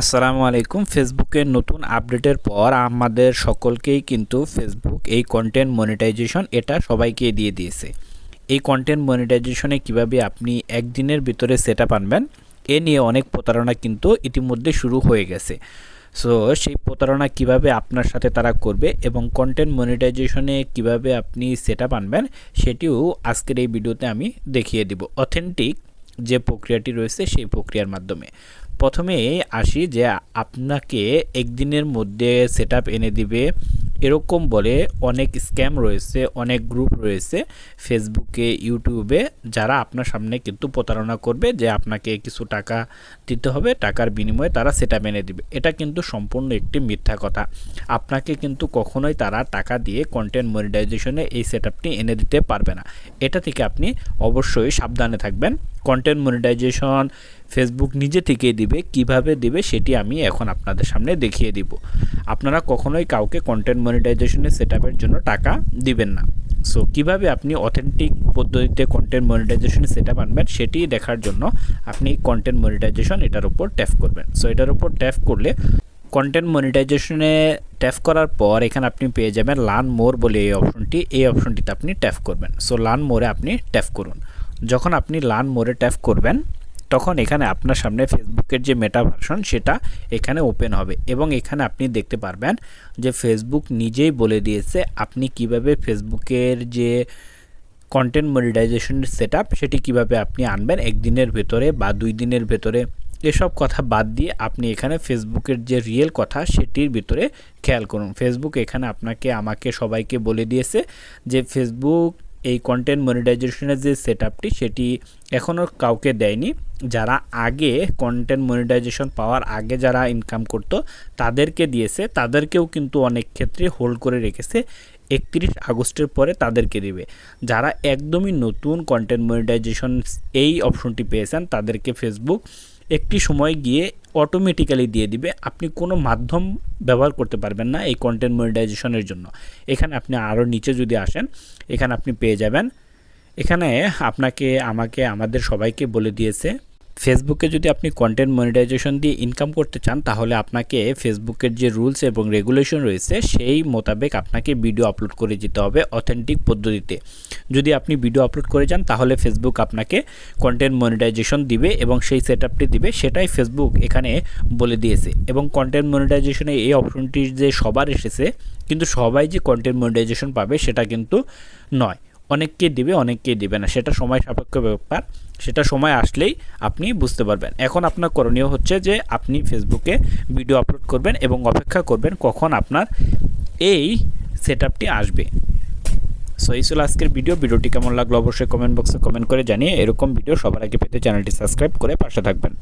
আসসালামু আলাইকুম। ফেসবুকের নতুন আপডেটের পর আমাদের সকলকেই কিন্তু ফেসবুক এই কন্টেন্ট মনিটাইজেশন এটা সবাইকে দিয়ে দিয়েছে। এই কন্টেন্ট মনিটাইজেশনে কীভাবে আপনি একদিনের ভিতরে সেট আপ আনবেন, এ নিয়ে অনেক প্রতারণা কিন্তু ইতিমধ্যে শুরু হয়ে গেছে। সো সেই প্রতারণা কীভাবে আপনার সাথে তারা করবে এবং কন্টেন্ট মনিটাইজেশনে কীভাবে আপনি সেট আপ আনবেন, সেটিও আজকের এই ভিডিওতে আমি দেখিয়ে দিব। অথেন্টিক যে প্রক্রিয়াটি রয়েছে সেই প্রক্রিয়ার মাধ্যমে। প্রথমে আসি যে আপনাকে একদিনের মধ্যে সেট এনে দিবে। এরকম বলে অনেক স্ক্যাম রয়েছে, অনেক গ্রুপ রয়েছে ফেসবুকে ইউটিউবে যারা আপনার সামনে কিন্তু প্রতারণা করবে যে আপনাকে কিছু টাকা দিতে হবে, টাকার বিনিময়ে তারা সেটা এনে দিবে। এটা কিন্তু সম্পূর্ণ একটি মিথ্যা কথা। আপনাকে কিন্তু কখনোই তারা টাকা দিয়ে কন্টেন্ট মনিটাইজেশনে এই সেট এনে দিতে পারবে না। এটা থেকে আপনি অবশ্যই সাবধানে থাকবেন। কন্টেন্ট মনিটাইজেশন ফেসবুক নিজে থেকেই দিবে, কীভাবে দিবে সেটি আমি এখন আপনাদের সামনে দেখিয়ে দিব। আপনারা কখনোই কাউকে কন্টেন্ট মনিটাইজেশনের সেট জন্য টাকা দিবেন না। সো কীভাবে আপনি অথেন্টিক পদ্ধতিতে কন্টেন্ট মনিটাইজেশন সেট আপ আনবেন সেটি দেখার জন্য আপনি কন্টেন্ট মনিটাইজেশন এটার উপর ট্যাপ করবেন। সো এটার উপর ট্যাপ করলে কন্টেন্ট মনিটাইজেশনে ট্যাপ করার পর এখানে আপনি পেয়ে যাবেন লার্ন মোর বলে এই অপশনটি এই অপশনটিতে আপনি ট্যাপ করবেন। সো লার্ন মোরে আপনি ট্যাপ করুন। যখন আপনি লার্ন মোরে ট্যাপ করবেন তখন এখানে আপনার সামনে ফেসবুকের যে মেটা ভার্সন সেটা এখানে ওপেন হবে। এবং এখানে আপনি দেখতে পারবেন যে ফেসবুক নিজেই বলে দিয়েছে আপনি কীভাবে ফেসবুকের যে কন্টেন্ট মনিটাইজেশনের সেট সেটি কীভাবে আপনি আনবেন একদিনের ভেতরে বা দুই দিনের ভেতরে। এসব কথা বাদ দিয়ে আপনি এখানে ফেসবুকের যে রিয়েল কথা, সেটির ভিতরে খেয়াল করুন। ফেসবুক এখানে আপনাকে, আমাকে সবাইকে বলে দিয়েছে যে ফেসবুক এই কন্টেন্ট মনিটাইজেশনের যে সেট আপটি সেটি এখনও কাউকে দেয়নি। যারা আগে কন্টেন্ট মনিটাইজেশন পাওয়ার আগে যারা ইনকাম করতো, তাদেরকে দিয়েছে। তাদেরকেও কিন্তু অনেক ক্ষেত্রে হোল্ড করে রেখেছে। একত্রিশ আগস্টের পরে তাদেরকে দিবে। যারা একদমই নতুন কন্টেন্ট মনিটাইজেশন এই অপশনটি পেয়েছেন, তাদেরকে ফেসবুক একটি সময় গিয়ে অটোমেটিক্যালি দিয়ে দিবে। আপনি কোনো মাধ্যম ব্যবহার করতে পারবেন না এই কন্টেন্ট মনিটাইজেশনের জন্য। এখানে আপনি আরও নিচে যদি আসেন, এখানে আপনি পেয়ে যাবেন। এখানে আপনাকে, আমাকে, আমাদের সবাইকে বলে দিয়েছে ফেসবুকে যদি আপনি কন্টেন্ট মনিটাইজেশন দিয়ে ইনকাম করতে চান, তাহলে আপনাকে ফেসবুকের যে রুলস এবং রেগুলেশন রয়েছে, সেই মোতাবেক আপনাকে ভিডিও আপলোড করে যেতে হবে অথেন্টিক পদ্ধতিতে। যদি আপনি ভিডিও আপলোড করে যান, তাহলে ফেসবুক আপনাকে কন্টেন্ট মনিটাইজেশন দিবে এবং সেই সেট আপটি দিবে, সেটাই ফেসবুক এখানে বলে দিয়েছে। এবং কন্টেন্ট মনিটাইজেশনে এই অপশনটি যে সবার এসেছে, কিন্তু সবাই যে কন্টেন্ট মনিটাইজেশন পাবে, সেটা কিন্তু নয়। অনেককে দিবে, অনেককেই দিবে না। সেটা সময় সাপেক্ষ ব্যাপার। সেটা সময় আসলেই আপনি বুঝতে পারবেন। এখন আপনার করণীয় হচ্ছে যে আপনি ফেসবুকে ভিডিও আপলোড করবেন এবং অপেক্ষা করবেন কখন আপনার এই সেট আসবে। সো, এই ছিল আজকের ভিডিও। ভিডিওটি কেমন লাগল অবশ্যই কমেন্ট বক্সে কমেন্ট করে জানিয়ে এরকম ভিডিও সবার আগে পেতে চ্যানেলটি সাবস্ক্রাইব করে পাশে থাকবেন।